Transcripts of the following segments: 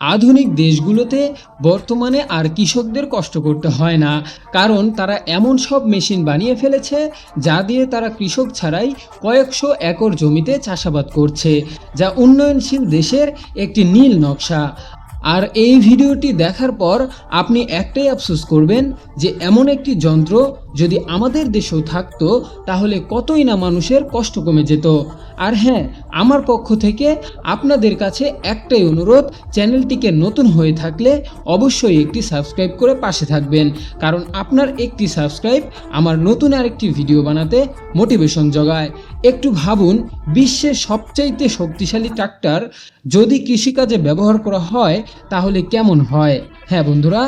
আধুনিক দেশগুলোতে বর্তমানে আর কৃষকদের কষ্ট করতে হয় না, কারণ তারা এমন সব মেশিন বানিয়ে ফেলেছে যা দিয়ে তারা কৃষক ছাড়াই কয়েকশো একর জমিতে চাষাবাদ করছে, যা উন্নয়নশীল দেশের একটি নীল নকশা। আর এই ভিডিওটি দেখার পর আপনি একটাই আফসোস করবেন যে এমন একটি যন্ত্র যদি আমাদের দেশেও থাকতো, তাহলে কতই না মানুষের কষ্ট কমে যেত। আর হ্যাঁ আমার পক্ষ থেকে আপনাদের কাছে একটাই অনুরোধ, চ্যানেলটিকে নতুন হয়ে থাকলে অবশ্যই একটি সাবস্ক্রাইব করে পাশে থাকবেন। কারণ আপনার একটি সাবস্ক্রাইব আমার নতুন আরেকটি ভিডিও বানাতে মোটিভেশন জোগায়। একটু ভাবুন, বিশ্বের সবচাইতে শক্তিশালী ট্রাক্টর যদি কৃষিকাজে ব্যবহার করা হয় তাহলে কেমন হয়? হ্যাঁ বন্ধুরা,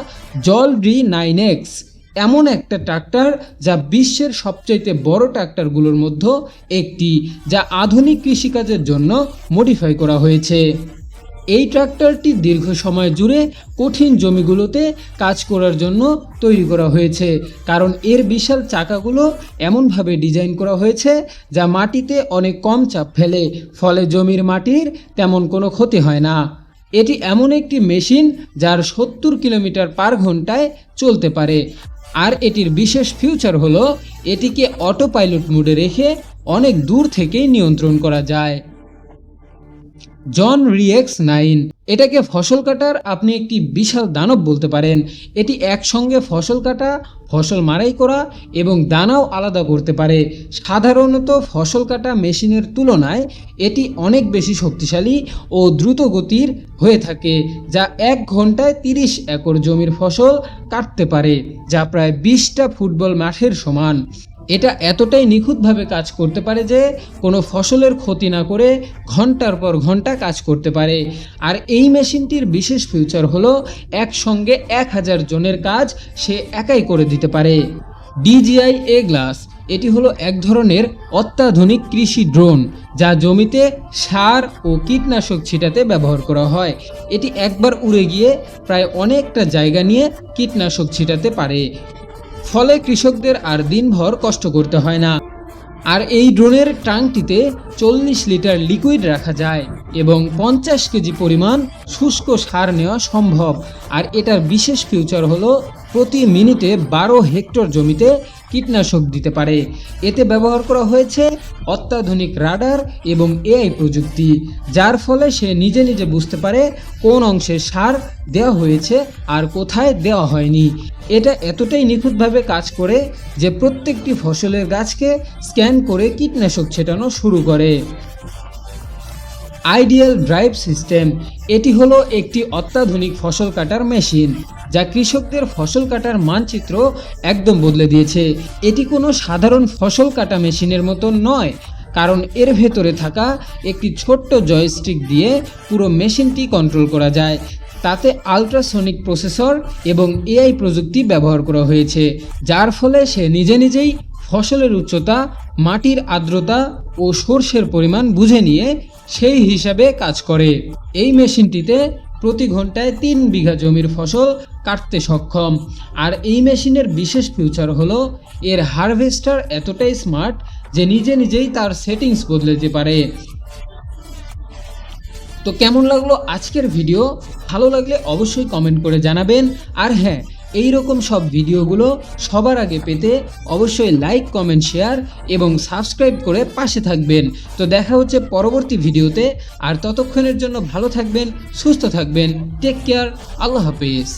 জল ডি নাইন এক্স এমন একটা ট্রাক্টর যা বিশ্বের সবচাইতে বড় ট্রাক্টরগুলোর মধ্যে একটি, যা আধুনিক কৃষিকাজের জন্য মডিফাই করা হয়েছে। এই ট্রাক্টরটি দীর্ঘ সময় জুড়ে কঠিন জমিগুলোতে কাজ করার জন্য তৈরি করা হয়েছে, কারণ এর বিশাল চাকাগুলো এমনভাবে ডিজাইন করা হয়েছে যা মাটিতে অনেক কম চাপ ফেলে, ফলে জমির মাটির তেমন কোনো ক্ষতি হয় না। এটি এমন একটি মেশিন যার সত্তর কিলোমিটার পার ঘন্টায় চলতে পারে। আর এটির বিশেষ ফিউচার হল, এটিকে অটো পাইলট মোডে রেখে অনেক দূর থেকেই নিয়ন্ত্রণ করা যায়। জন রিএক্স নাইন এটাকে ফসল কাটার আপনি একটি বিশাল দানব বলতে পারেন। এটি একসঙ্গে ফসল কাটা, ফসল মারাই করা এবং দানাও আলাদা করতে পারে। সাধারণত ফসল কাটা মেশিনের তুলনায় এটি অনেক বেশি শক্তিশালী ও দ্রুত গতির হয়ে থাকে, যা এক ঘন্টায় তিরিশ একর জমির ফসল কাটতে পারে, যা প্রায় বিশটা ফুটবল মাঠের সমান। এটা এতটাই নিখুঁতভাবে কাজ করতে পারে যে কোনো ফসলের ক্ষতি না করে ঘণ্টার পর ঘণ্টা কাজ করতে পারে। আর এই মেশিনটির বিশেষ ফিউচার হলো একসঙ্গে এক হাজার জনের কাজ সে একাই করে দিতে পারে। ডিজিআই এ গ্লাস, এটি হলো এক ধরনের অত্যাধুনিক কৃষি ড্রোন, যা জমিতে সার ও কীটনাশক ছিটাতে ব্যবহার করা হয়। এটি একবার উড়ে গিয়ে প্রায় অনেকটা জায়গা নিয়ে কীটনাশক ছিটাতে পারে। ফলে কৃষকদের আর দিনভর কষ্ট করতে হয় না। আর এই ড্রোনের ট্যাঙ্কটিতে চল্লিশ লিটার লিকুইড রাখা যায় এবং পঞ্চাশ কেজি পরিমাণ শুষ্ক সার নেওয়া সম্ভব। আর এটার বিশেষ ফিউচার হলো প্রতি মিনিটে বারো হেক্টর জমিতে কীটনাশক দিতে পারে। এতে ব্যবহার করা হয়েছে অত্যাধুনিক রাডার এবং এআই প্রযুক্তি, যার ফলে সে নিজে নিজে বুঝতে পারে কোন অংশে সার দেওয়া হয়েছে আর কোথায় দেওয়া হয়নি। এটা এতটাই নিখুঁতভাবে কাজ করে যে প্রত্যেকটি ফসলের গাছকে স্ক্যান করে কীটনাশক ছেটানো শুরু করে। Ideal drive system. এটি হলো একটি অত্যাধুনিক ফসল কাটার মেশিন, যা কৃষকদের ফসল কাটার মানচিত্র একদম বদলে দিয়েছে। এটি কোনো সাধারণ ফসল কাটা মেশিনের মতো নয়, কারণ এর ভেতরে থাকা একটি ছোট্ট জয়স্টিক দিয়ে পুরো মেশিনটি কন্ট্রোল করা যায়। তাতে আলট্রাসনিক প্রসেসর এবং এআই প্রযুক্তি ব্যবহার করা হয়েছে, যার ফলে সে নিজে নিজেই ফসলের উচ্চতা, মাটির আর্দ্রতা ও সর্ষের পরিমাণ বুঝে নিয়ে সেই হিসাবে কাজ করে। এই মেশিনটিতে প্রতি ঘন্টায় তিন বিঘা জমির ফসল কাটতে সক্ষম। আর এই মেশিনের বিশেষ ফিউচার হলো, এর হারভেস্টার এতটাই স্মার্ট যে নিজে নিজেই তার সেটিংস বদলে যেতে পারে। তো কেমন লাগল আজকের ভিডিও? ভালো লাগলে অবশ্যই কমেন্ট করে জানাবেন। আর হ্যাঁ এই রকম সব ভিডিওগুলো সবার আগে পেতে অবশ্যই লাইক কমেন্ট শেয়ার এবং সাবস্ক্রাইব করে পাশে থাকবেন। তো দেখা হচ্ছে পরবর্তী ভিডিওতে। আর ততক্ষণের জন্য ভালো থাকবেন, সুস্থ থাকবেন। টেক কেয়ার আল্লাহ হাফিজ।